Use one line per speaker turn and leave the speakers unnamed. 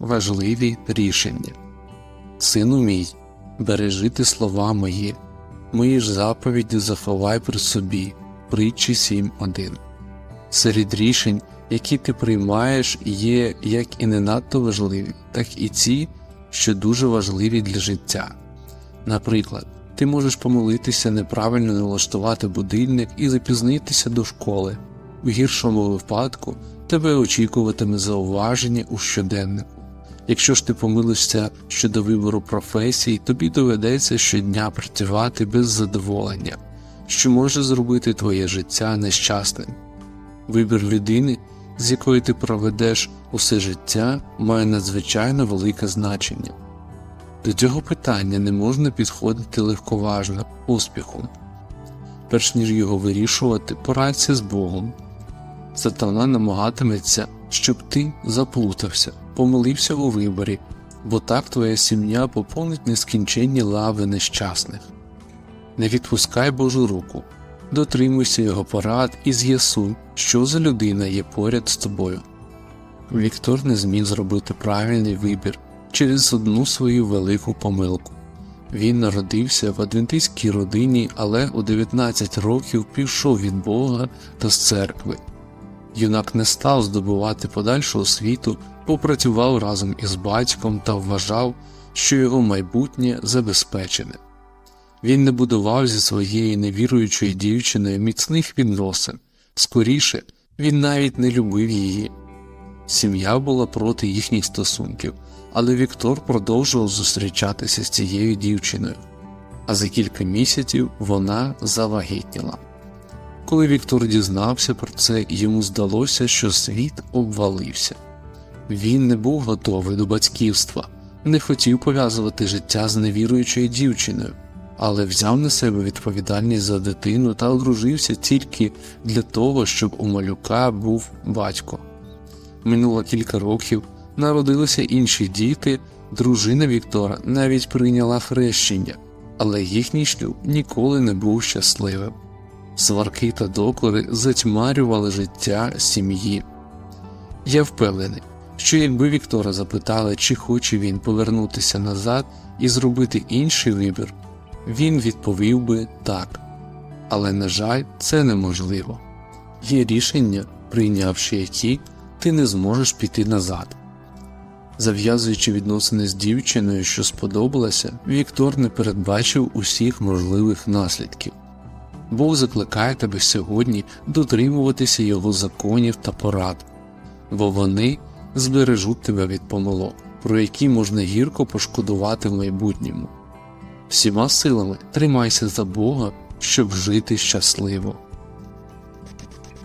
важливі рішення. Сину мій, бережи ти слова мої, мої ж заповіді заховай при собі, притчі 7.1. Серед рішень, які ти приймаєш, є як і не надто важливі, так і ті, що дуже важливі для життя. Наприклад, ти можеш помилитися неправильно налаштувати будильник і запізнитися до школи. У гіршому випадку тебе очікуватиме зауваження у щоденнику. Якщо ж ти помилишся щодо вибору професії, тобі доведеться щодня працювати без задоволення, що може зробити твоє життя нещасним. Вибір людини, з якою ти проведеш усе життя, має надзвичайно велике значення. До цього питання не можна підходити легковажно, успіхом. Перш ніж його вирішувати, порадься з Богом. Сатана намагатиметься, щоб ти заплутався, помилився у виборі, бо так твоя сім'я поповнить нескінченні лави нещасних. Не відпускай Божу руку, дотримуйся його порад і з'ясуй, що за людина є поряд з тобою. Віктор не зміг зробити правильний вибір через одну свою велику помилку. Він народився в адвентистській родині, але у 19 років пішов від Бога та з церкви. Юнак не став здобувати подальшу освіту, попрацював разом із батьком та вважав, що його майбутнє забезпечене. Він не будував зі своєю невіруючою дівчиною міцних відносин, скоріше, він навіть не любив її. Сім'я була проти їхніх стосунків, але Віктор продовжував зустрічатися з цією дівчиною, а за кілька місяців вона завагітніла. Коли Віктор дізнався про це, йому здалося, що світ обвалився. Він не був готовий до батьківства, не хотів пов'язувати життя з невіруючою дівчиною, але взяв на себе відповідальність за дитину та одружився тільки для того, щоб у малюка був батько. Минуло кілька років, народилися інші діти, дружина Віктора навіть прийняла хрещення, але їхній шлюб ніколи не був щасливим. Сварки та докори затьмарювали життя сім'ї. Я впевнений, що якби Віктора запитали, чи хоче він повернутися назад і зробити інший вибір, він відповів би так. Але, на жаль, це неможливо. Є рішення, прийнявши які, ти не зможеш піти назад. Зав'язуючи відносини з дівчиною, що сподобалася, Віктор не передбачив усіх можливих наслідків. Бог закликає тебе сьогодні дотримуватися його законів та порад, бо вони збережуть тебе від помилок, про які можна гірко пошкодувати в майбутньому. Всіма силами тримайся за Бога, щоб жити щасливо.